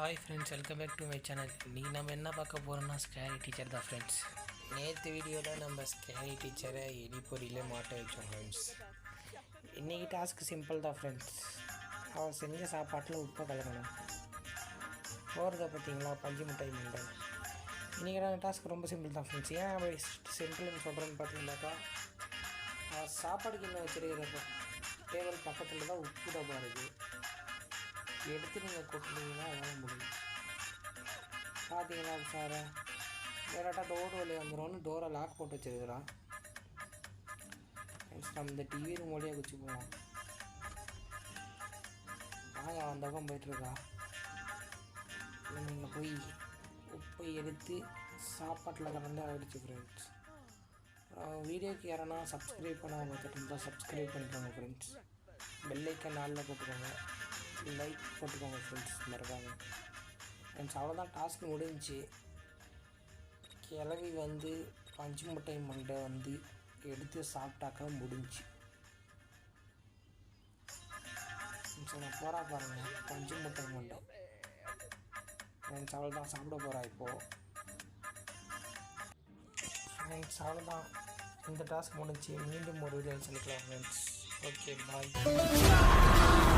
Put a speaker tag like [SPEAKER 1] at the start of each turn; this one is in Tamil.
[SPEAKER 1] Hi friends welcome back to my channel இன்றைக்கி நம்ம என்ன பார்க்க போகிறோம்னா ஸ்கேரி டீச்சர் தான் ஃப்ரெண்ட்ஸ் நேற்று வீடியோவில் நம்ம ஸ்கேரி டீச்சரை எலிப்பொறியில் மாட்ட வச்சோம் ஃப்ரெண்ட்ஸ் இன்றைக்கி டாஸ்க் சிம்பிள் தான் ஃப்ரெண்ட்ஸ் அவன் செஞ்ச சாப்பாட்டில் உப்பை கலக்கணும். போகிறத பார்த்தீங்களா? பஞ்சு மிட்டாய் மண்டல் இன்றைக்கி டாஸ்க் ரொம்ப சிம்பிள் தான் ஃப்ரெண்ட்ஸ் ஏன் அப்படி சிம்பிள்னு சொல்கிறேன்னு பார்த்தீங்கன்னாக்கா அவன் சாப்பாடு கிண்ணம் வச்சிருக்கிற டேபிள் பக்கத்தில் தான் உப்பு டப்பா இருக்குது எடுத்து நீங்கள் கொட்டினீங்கன்னா வேலை முடியும். பார்த்தீங்களா சாரை டேரெக்டாக டோர் வழியாக வந்துடும்னு டோரை லாக் போட்டு வச்சிருக்கிறான். ஃப்ரெண்ட்ஸ் நம்ம இந்த டிவி ரூம் வழியாக குச்சி போவோம். வாங்க அந்த பக்கம் போயிட்டுருக்கா. நீங்கள் போய் உப்பை எடுத்து சாப்பாட்டில் கலந்து அடிச்சு ஃப்ரெண்ட்ஸ் வீடியோக்கு யாரனா சப்ஸ்கிரைப் பண்ண பார்த்துட்டு இருந்தால் சப்ஸ்கிரைப் பண்ணிக்கோங்க ஃப்ரெண்ட்ஸ் பெல்லைக்கன் நாளில் போட்டுக்கோங்க. லைக் போட்டுக்கோங்க ஃப்ரெண்ட்ஸ் மறக்காம. ஃப்ரெண்ட்ஸ் அவ்வளோதான் டாஸ்க் முடிஞ்சு கிளவி வந்து பஞ்சு முட்டை மண்டை வந்து எடுத்து சாப்பிட்டாக்கா முடிஞ்சு. நான் போகிறா பாருங்க பஞ்சு முட்டை மண்டை. ஃப்ரெண்ட்ஸ் அவ்வளோதான் சாப்பிட போகிறா இப்போது ஃப்ரெண்ட்ஸ் அவ்வளோதான் இந்த டாஸ்க் முடிஞ்சு மீண்டும் ஒரு வீடியோ சொல்லிக்கலாம் ஃப்ரெண்ட்ஸ் ஓகே பாய்